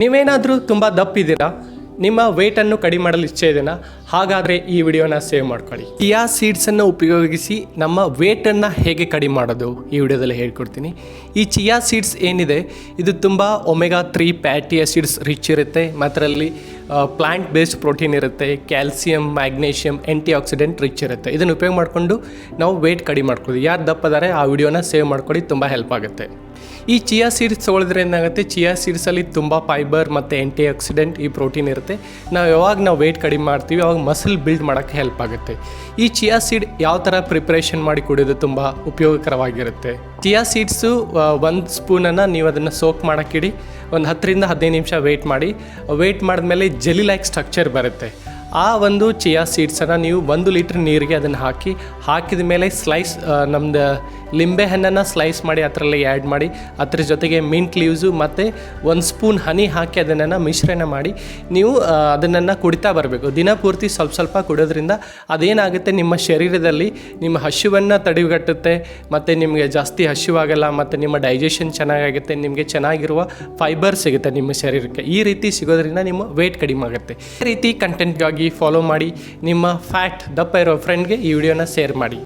ನೀವೇನಾದರೂ ತುಂಬ ದಪ್ಪಿದ್ದೀರಾ? ನಿಮ್ಮ ವೆಯ್ಟನ್ನು ಕಡಿಮೆ ಮಾಡಲು ಇಚ್ಛೆ ಇದೆಯಾ ಹಾಗಾದರೆ ಈ ವಿಡಿಯೋನ ಸೇವ್ ಮಾಡ್ಕೊಳ್ಳಿ. ಚಿಯಾ ಸೀಡ್ಸನ್ನು ಉಪಯೋಗಿಸಿ ನಮ್ಮ ವೇಟನ್ನು ಹೇಗೆ ಕಡಿಮೆ ಮಾಡೋದು ಈ ವಿಡಿಯೋದಲ್ಲಿ ಹೇಳ್ಕೊಡ್ತೀನಿ. ಈ ಚಿಯಾ ಸೀಡ್ಸ್ ಏನಿದೆ? ಇದು ತುಂಬ ಒಮೆಗಾ ತ್ರೀ ಪ್ಯಾಟಿಯಾ ಸೀಡ್ಸ್ ರಿಚ್ ಇರುತ್ತೆ. ಅದರಲ್ಲಿ ಪ್ಲಾಂಟ್ ಬೇಸ್ಡ್ ಪ್ರೋಟೀನ್ ಇರುತ್ತೆ calcium magnesium antioxidant rich ಇರುತ್ತೆ. ಇದನ್ನು ಉಪಯೋಗ ಮಾಡಿಕೊಂಡು ನಾವು ವೆಯ್ಟ್ ಕಡಿಮೆ ಮಾಡ್ಕೊಳ್ಳಿ ಯಾರು ದಪ್ಪದಾರೆ ಆ ವಿಡಿಯೋನ ಸೇವ್ ಮಾಡ್ಕೊಳ್ಳಿ, ತುಂಬ ಹೆಲ್ಪ್ ಆಗುತ್ತೆ. ಈ ಚಿಯಾ ಸೀಡ್ಸ್ ತೊಗೊಳಿದ್ರೆ ಏನಾಗುತ್ತೆ? ಚಿಯಾ ಸೀಡ್ಸಲ್ಲಿ ತುಂಬ ಫೈಬರ್ ಮತ್ತು ಆ್ಯಂಟಿ ಆಕ್ಸಿಡೆಂಟ್ ಈ ಪ್ರೋಟೀನ್ ಇರುತ್ತೆ. ನಾವು ಯಾವಾಗ ನಾವು ವೆಯ್ಟ್ ಕಡಿಮೆ ಮಾಡ್ತೀವಿ, ಅವಾಗ ಮಸಲ್ ಬಿಲ್ಡ್ ಮಾಡೋಕ್ಕೆ ಹೆಲ್ಪ್ ಆಗುತ್ತೆ. ಈ ಚಿಯಾ ಸೀಡ್ ಯಾವ ಥರ ಪ್ರಿಪ್ರೇಷನ್ ಮಾಡಿ ಕುಡಿಯೋದು ತುಂಬ ಉಪಯೋಗಕರವಾಗಿರುತ್ತೆ? ಚಿಯಾ ಸೀಡ್ಸು ಒಂದು ಸ್ಪೂನನ್ನು ನೀವು ಅದನ್ನು ಸೋಕ್ ಮಾಡೋಕ್ಕಿಡಿ ಒಂದು ಹತ್ತರಿಂದ ಹದಿನೈದು ನಿಮಿಷ ವೆಯ್ಟ್ ಮಾಡಿ. ವೆಯ್ಟ್ ಮಾಡಿದ್ಮೇಲೆ ಜೆಲಿ ಲೈಕ್ ಸ್ಟ್ರಕ್ಚರ್ ಬರುತ್ತೆ. ಆ ಒಂದು ಚಿಯಾ ಸೀಡ್ಸನ್ನು ನೀವು ಒಂದು ಲೀಟ್ರ್ ನೀರಿಗೆ ಅದನ್ನು ಹಾಕಿ, ಹಾಕಿದ ಮೇಲೆ ಸ್ಲೈಸ್ ನಮ್ಮದು ಲಿಂಬೆ ಹಣ್ಣನ್ನು ಸ್ಲೈಸ್ ಮಾಡಿ ಅದರಲ್ಲಿ ಆ್ಯಡ್ ಮಾಡಿ, ಅದ್ರ ಜೊತೆಗೆ ಮಿಂಟ್ ಲೀವ್ಸು ಮತ್ತು ಒಂದು ಸ್ಪೂನ್ ಹನಿ ಹಾಕಿ ಅದನ್ನು ಮಿಶ್ರಣ ಮಾಡಿ ನೀವು ಅದನ್ನು ಕುಡಿತಾ ಬರಬೇಕು. ದಿನ ಪೂರ್ತಿ ಸ್ವಲ್ಪ ಸ್ವಲ್ಪ ಕುಡೋದ್ರಿಂದ ಅದೇನಾಗುತ್ತೆ, ನಿಮ್ಮ ಶರೀರದಲ್ಲಿ ನಿಮ್ಮ ಹಸಿವನ್ನು ತಡೆಗಟ್ಟುತ್ತೆ, ಮತ್ತು ನಿಮಗೆ ಜಾಸ್ತಿ ಹಸಿವಾಗಲ್ಲ ಮತ್ತು ನಿಮ್ಮ ಡೈಜೆಷನ್ ಚೆನ್ನಾಗಾಗುತ್ತೆ, ನಿಮಗೆ ಚೆನ್ನಾಗಿರುವ ಫೈಬರ್ ಸಿಗುತ್ತೆ ನಿಮ್ಮ ಶರೀರಕ್ಕೆ. ಈ ರೀತಿ ಸಿಗೋದ್ರಿಂದ ನಿಮ್ಮ ವೇಟ್ ಕಡಿಮೆ ಆಗುತ್ತೆ. ಈ ರೀತಿ ಕಂಟೆಂಟ್ಗಾಗಿ ಫಾಲೋ ಮಾಡಿ ನಿಮ್ಮ ಫ್ಯಾಟ್ ದಪ್ಪ ಇರೋ ಫ್ರೆಂಡ್ಗೆ ಈ ವಿಡಿಯೋನ ಶೇರ್ ಮಾಡಿ.